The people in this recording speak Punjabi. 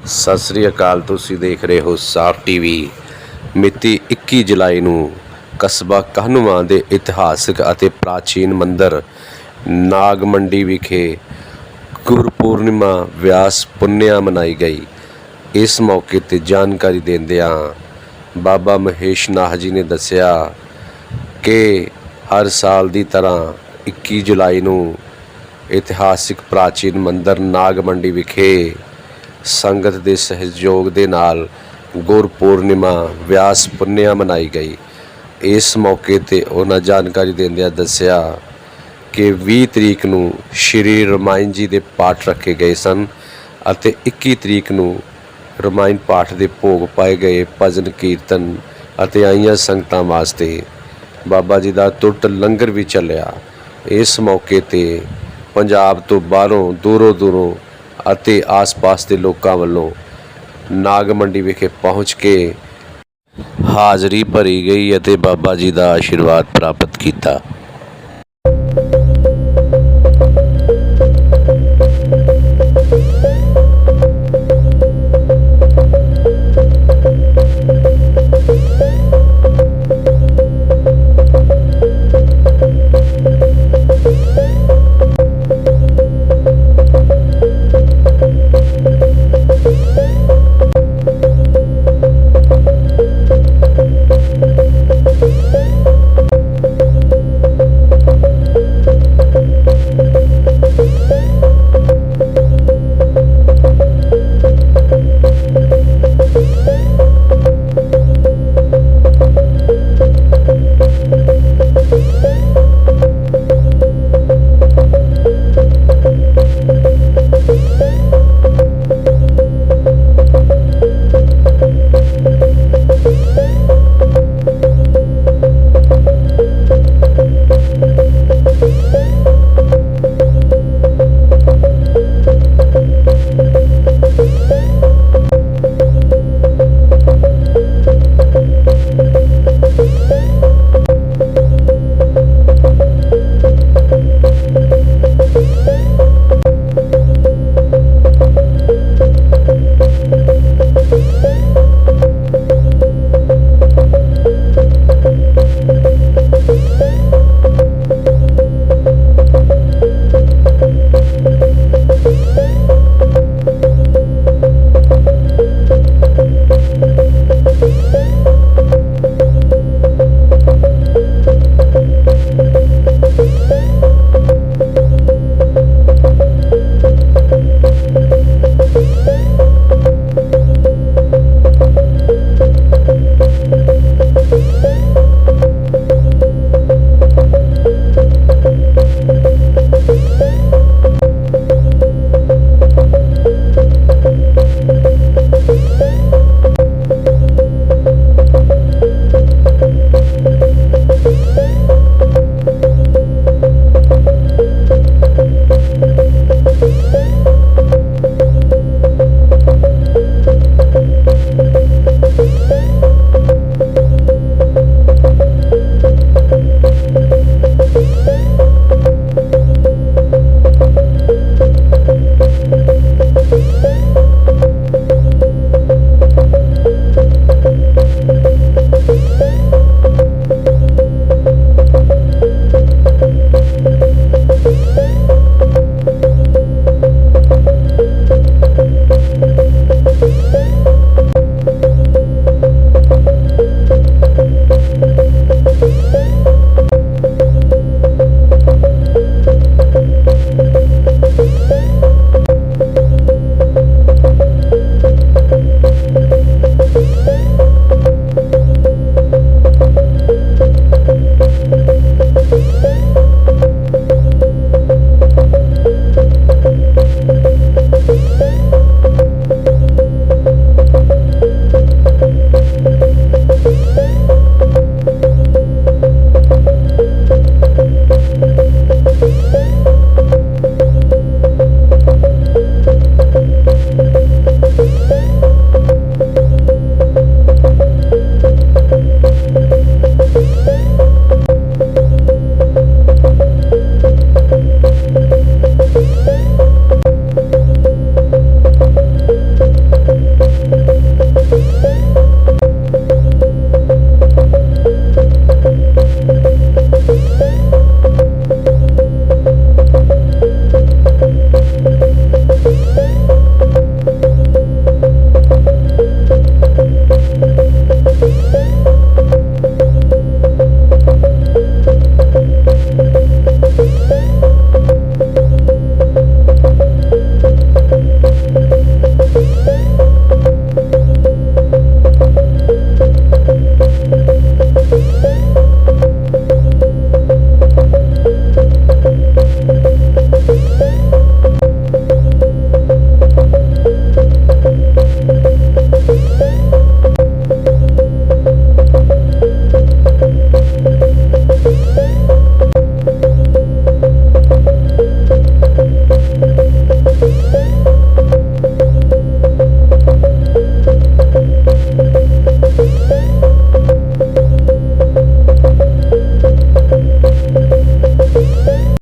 ਸਤਿ ਸ੍ਰੀ ਅਕਾਲ, ਤੁਸੀਂ ਦੇਖ ਰਹੇ ਹੋ ਸਾਫ਼ ਟੀਵੀ। ਮਿਤੀ 21 ਜੁਲਾਈ ਨੂੰ ਕਸਬਾ ਕਹਨੂਆ ਦੇ ਇਤਿਹਾਸਕ ਅਤੇ ਪ੍ਰਾਚੀਨ ਮੰਦਰ ਨਾਗ ਮੰਡੀ ਵਿਖੇ ਗੁਰਪੂਰਨਿਮਾ ਵਿਆਸ ਪੁੰਨਿਆ ਮਨਾਈ ਗਈ। ਇਸ ਮੌਕੇ ਤੇ ਜਾਣਕਾਰੀ ਦਿੰਦਿਆਂ ਬਾਬਾ ਮਹੇਸ਼ ਨਾਹ ਜੀ ਨੇ ਦੱਸਿਆ ਕਿ ਹਰ ਸਾਲ ਦੀ ਤਰ੍ਹਾਂ 21 ਜੁਲਾਈ ਨੂੰ ਇਤਿਹਾਸਿਕ ਪ੍ਰਾਚੀਨ ਮੰਦਿਰ ਨਾਗ ਮੰਡੀ ਵਿਖੇ ਸੰਗਤ ਦੇ ਸਹਿਯੋਗ ਦੇ ਨਾਲ ਗੁਰਪੂਰਨਿਮਾ ਵਿਆਸ ਪੁੰਨਿਆ ਮਨਾਈ ਗਈ। ਇਸ ਮੌਕੇ ਤੇ ਉਹਨਾਂ ਜਾਣਕਾਰੀ ਦਿੰਦਿਆਂ ਦੱਸਿਆ ਕਿ 20 ਤਰੀਕ ਨੂੰ ਸ਼੍ਰੀ ਰਮਾਇਣ ਜੀ ਦੇ ਪਾਠ ਰੱਖੇ ਗਏ ਸਨ ਅਤੇ 21 ਤਰੀਕ ਨੂੰ ਰਮਾਇਣ ਪਾਠ ਦੇ ਭੋਗ ਪਾਏ ਗਏ ਭਜਨ, ਕੀਰਤਨ ਅਤੇ ਆਈਆਂ ਸੰਗਤਾਂ ਵਾਸਤੇ ਬਾਬਾ ਜੀ ਦਾ ਟੁੱਟ ਲੰਗਰ ਵੀ ਚੱਲਿਆ। ਇਸ ਮੌਕੇ ਤੇ ਪੰਜਾਬ ਤੋਂ ਬਾਹਰੋਂ ਦੂਰੋਂ ਦੂਰੋਂ ਅਤੇ ਆਸ-ਪਾਸ ਦੇ ਲੋਕਾਂ ਵੱਲੋਂ ਨਾਗ ਮੰਡੀ ਵਿਖੇ ਪਹੁੰਚ ਕੇ ਹਾਜ਼ਰੀ ਭਰੀ ਗਈ ਅਤੇ ਬਾਬਾ ਜੀ ਦਾ ਆਸ਼ੀਰਵਾਦ ਪ੍ਰਾਪਤ ਕੀਤਾ।